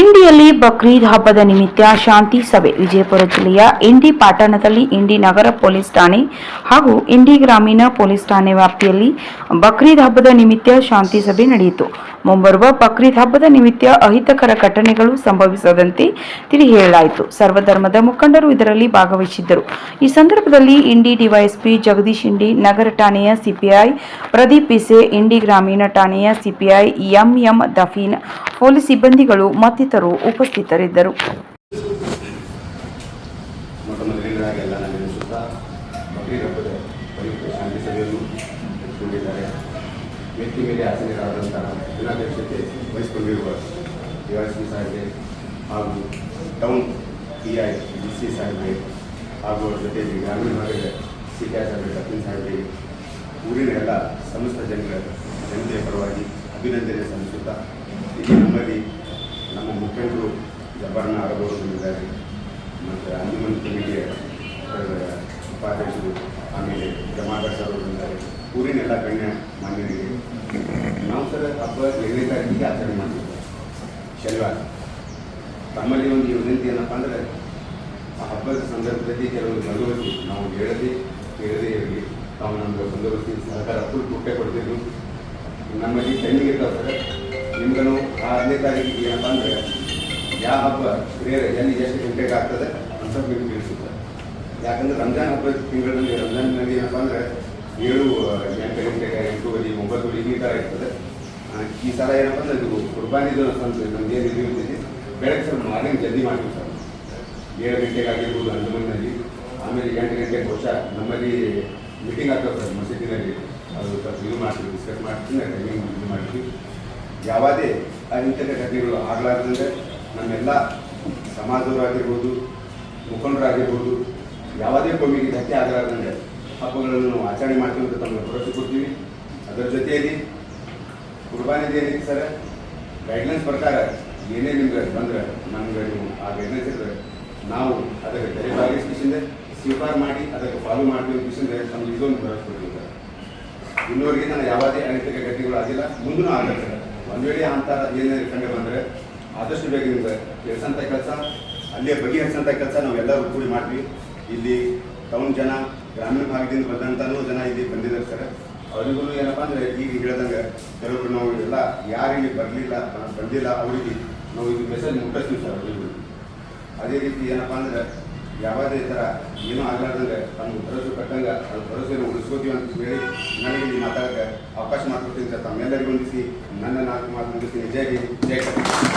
ಇಂಡಿಯಲ್ಲಿ ಬಕ್ರೀದ್ ಹಬ್ಬದ ನಿಮಿತ್ತ ಶಾಂತಿ ಸಭೆ. ವಿಜಯಪುರ ಜಿಲ್ಲೆಯ ಇಂಡಿ ಪಟ್ಟಣದಲ್ಲಿ ಇಂಡಿ ನಗರ ಪೊಲೀಸ್ ಠಾಣೆ ಹಾಗೂ ಇಂಡಿ ಗ್ರಾಮೀಣ ಪೊಲೀಸ್ ಠಾಣೆ ವ್ಯಾಪ್ತಿಯಲ್ಲಿ ಬಕ್ರೀದ್ ಹಬ್ಬದ ನಿಮಿತ್ತ ಶಾಂತಿ ಸಭೆ ನಡೆಯಿತು. ಮುಂಬರುವ ಬಕ್ರೀದ್ ಹಬ್ಬದ ನಿಮಿತ್ತ ಅಹಿತಕರ ಘಟನೆಗಳು ಸಂಭವಿಸದಂತೆ ತಿಳಿ ಹೇಳಲಾಯಿತು. ಸರ್ವಧರ್ಮದ ಮುಖಂಡರು ಇದರಲ್ಲಿ ಭಾಗವಹಿಸಿದ್ದರು. ಈ ಸಂದರ್ಭದಲ್ಲಿ ಇಂಡಿ ಡಿವೈಎಸ್ಪಿ ಜಗದೀಶ್ ಇಂಡಿ, ನಗರ ಠಾಣೆಯ ಸಿಪಿಐ ಪ್ರದೀಪ್ ಪಿಸೆ ಇಂಡಿ ಗ್ರಾಮೀಣ ಠಾಣೆಯ ಸಿಪಿಐ ಎಂಎಂ ದಫೀನ್ ಪೊಲೀಸ್ ಸಿಬ್ಬಂದಿಗಳು ಮತ್ತಿತರರು ಉಪಸ್ಥಿತರಿದ್ದರು. ವ್ಯಕ್ತಿ ಮೇಲೆ ವಹಿಸಿಕೊಂಡಿರುವ ಡಿವೈಎಸ್ಪಿ ಸಾಹೇಬ್ರೆ ಹಾಗೂ town P I D C ಹಾಗೂ ಅವರ ಜೊತೆಯಲ್ಲಿ ಗ್ರಾಮೀಣ ಸಿ ಊರಿನ ಎಲ್ಲ ಸಮಸ್ತ ಜನರ ಜನತೆಯ ಪರವಾಗಿ ಅಭಿನಂದನೆ ಸಲ್ಲಿಸುತ್ತಾ ಇಲ್ಲಿ ನಮ್ಮಲ್ಲಿ ನಮ್ಮ ಮುಖಂಡರು ಜಬ್ಬರ್ನ ಅರಬವರು ಬಂದಿದ್ದಾರೆ ಮತ್ತು ಅಂಜುಮನ್ ಕಮಿಟಿಯ ಉಪಾಧ್ಯಕ್ಷರು ಆಮೇಲೆ ಜಮಾದಾರ್ ಸರ್ ಅವರು ಬಂದಿದ್ದಾರೆ. ಊರಿನ ಎಲ್ಲ ಗಣ್ಯ ಮಾನ್ಯರಿಗೆ ನಾವು ಸರ್ ಹಬ್ಬ ಏಳನೇ ತಾರೀಕಿಗೆ ಆಚರಣೆ ಮಾಡ್ತೀವಿ. ಶನಿವಾರ. ತಮ್ಮಲ್ಲಿ ಒಂದು ವಿನಂತಿ ಏನಪ್ಪ ಅಂದರೆ, ಆ ಹಬ್ಬದ ಸಂದರ್ಭದಲ್ಲಿ ಕೆಲವೊಂದು ಭಗವತಿ ನಾವು ಹೇಳದೆ, ಹೇಳದೇ ಇರಲಿ, ತಾವು ನಮ್ಮ ಬಂದೋಬಸ್ತಿ ಸರ್ಕಾರ ಫುಲ್ ಕೊಟ್ಟೆ ಕೊಡ್ತಿದ್ರು. ನಮ್ಮಲ್ಲಿ ಟೈಮಿಂಗ್ ಇರ್ತಾವೆ ಸರ್ ನಿಮ್ಗೂ ಆ ಹದಿನೈದು ತಾರೀಕಿಗೆ ಏನಪ್ಪ ಅಂದರೆ ಯಾವ ಹಬ್ಬ ಬೇರೆ ಎಲ್ಲಿ ಎಷ್ಟು ಗಂಟೆಗೆ ಆಗ್ತದೆ ಅಂತ ನಿಮ್ಗೆ ತಿಳಿಸುತ್ತೆ. ಯಾಕಂದ್ರೆ ರಂಜಾನ್ ಹಬ್ಬದ ತಿಂಗಳಲ್ಲಿ ರಂಜಾನ್ನಲ್ಲಿ ಏನಪ್ಪ ಅಂದರೆ ಏಳು ಎಂಟು ಗಂಟೆಗೆ ಒಂಬತ್ತು ಒಂಬತ್ತುವರೆ ಈ ಥರ ಇರ್ತದೆ. ಈ ಸಲ ಏನಪ್ಪ ಅಂದರೆ ಇದು ಕುರ್ಬಾನಿದು ಅಂತ ನಮ್ಗೆ ಏನು ಇದು ಬೆಳಗ್ಗೆ ಸ್ವಲ್ಪ ಮಾರ್ನಿಂಗ್ ಜಲ್ದಿ ಮಾಡ್ತೀವಿ ಸರ್. ಏಳು ಗಂಟೆಗೆ ಆಗಿರ್ಬೋದು ಅಂಜುಮನ್ನಲ್ಲಿ ಆಮೇಲೆ ಎಂಟು ಗಂಟೆಗೆ ಬಹುಶಃ ನಮ್ಮಲ್ಲಿ ಮೀಟಿಂಗ್ ಆಗ್ತದೆ ಸರ್ ಮಸೀದಿನಲ್ಲಿ ಅದು ಮಾಡ್ತೀವಿ ಡಿಸ್ಕಸ್ ಮಾಡ್ತೀವಿ ಟೈಮಿಂಗ್ ಇದು ಮಾಡ್ತೀವಿ. ಯಾವುದೇ ಅಹಿಂಸಕ ಘಟನೆಗಳು ಆಗಲಾರ್ದಂಗೆ ನಮ್ಮೆಲ್ಲ ಸಮಾಜದವರಾಗಿರ್ಬೋದು, ಮುಖಂಡರಾಗಿರ್ಬೋದು, ಯಾವುದೇ ಕೊಮ್ಮಿಗೆ ಧಕ್ಕೆ ಆಗಲಾರ್ದಂಗೆ ಹಬ್ಬಗಳನ್ನು ನಾವು ಆಚರಣೆ ಮಾಡ್ತೀವಿ ಅಂತ ತಮಗೆ ಭರವಸೆ ಕೊಡ್ತೀವಿ. ಅದರ ಜೊತೆಯಲ್ಲಿ ಕುರ್ಬಾನಿ ಏನಿದೆ ಸರ್ ಗೈಡ್ಲೈನ್ಸ್ ಪ್ರಕಾರ ಏನೇ ನಿಮ್ಗೆ ಬಂದರೆ ನಮ್ಗೆ ನೀವು ಆ ಗೈಡ್ಲೈನ್ಸ್ ಇದ್ರೆ ನಾವು ಅದಕ್ಕೆ ಭಾಗವಹಿಸಿಂದ ಸ್ವೀಕಾರ ಮಾಡಿ, ಅದಕ್ಕೆ ಫಾಲೋ ಮಾಡ್ತೀವಿ ಅಂತ ನಮ್ಗೆ ಇದೊಂದು ಭರವಸೆ ಕೊಡ್ತೀವಿ ಸರ್. ಇನ್ನೂವರೆಗೆ ನಾನು ಯಾವುದೇ ಅನೈತಿಕ ಘಟನೆಗಳು ಆಗಿಲ್ಲ, ಮುಂದೂ ಆಗುತ್ತೆ. ಒಂದು ವೇಳೆ ಅಂತ ಏನಾದ್ರು ಕಂಡು ಬಂದರೆ ಆದಷ್ಟು ಬೇಗ ನಿಮ್ಗೆ ಕೆಲಸ ಅಲ್ಲೇ ಬಗೆಹರಿಸಂತ ಕೆಲಸ ನಾವೆಲ್ಲರೂ ಕೂಡಿ ಮಾಡ್ತೀವಿ. ಇಲ್ಲಿ ಟೌನ್ ಜನ, ಗ್ರಾಮೀಣ ಭಾಗದಿಂದ ಬಂದಂಥನೂ ಜನ ಇಲ್ಲಿ ಬಂದಿದ್ದಾರೆ ಸರ್. ಅವರಿಗೂ ಏನಪ್ಪ ಅಂದರೆ ಈಗ ಹೇಳ್ದಂಗೆ ಕೆಲವರು ನಾವು ಎಲ್ಲ ಯಾರು ಇಲ್ಲಿ ಬರಲಿಲ್ಲ, ಬಂದಿಲ್ಲ, ಅವರಿಗೆ ನಾವು ಇದು ಮೆಸೇಜ್ ಮುಟ್ಟಿಸ್ತೀವಿ ಸರ್. ಅವರಿಗೂ ಅದೇ ರೀತಿ ಏನಪ್ಪ ಅಂದ್ರೆ ಯಾವುದೇ ಥರ ಏನೂ ಆಗಲಾರ್ದಂಗೆ ತಮ್ಮ ಭರವಸೆ ಕಟ್ಟಂಗೆ ಅದು ಭರವಸೆಯನ್ನು ಉಳಿಸ್ಕೋತೀವಿ ಅಂತ ಹೇಳಿ ನನಗೆ ಇಲ್ಲಿ ಮಾತಾಡೋಕ್ಕೆ ಅವಕಾಶ ಮಾಡಿಕೊಡ್ತೀನಿ ಸರ್ ತಮ್ಮೆಲ್ಲರಿಗೂ ವಂದಿಸಿ ನನ್ನ ನಾಲ್ಕು ಮಾತು ಮುಗಿಸ್ತೀನಿ. ಜೈ ಹಿಂದ್, ಜೈ ಕರ್ನಾಟಕ.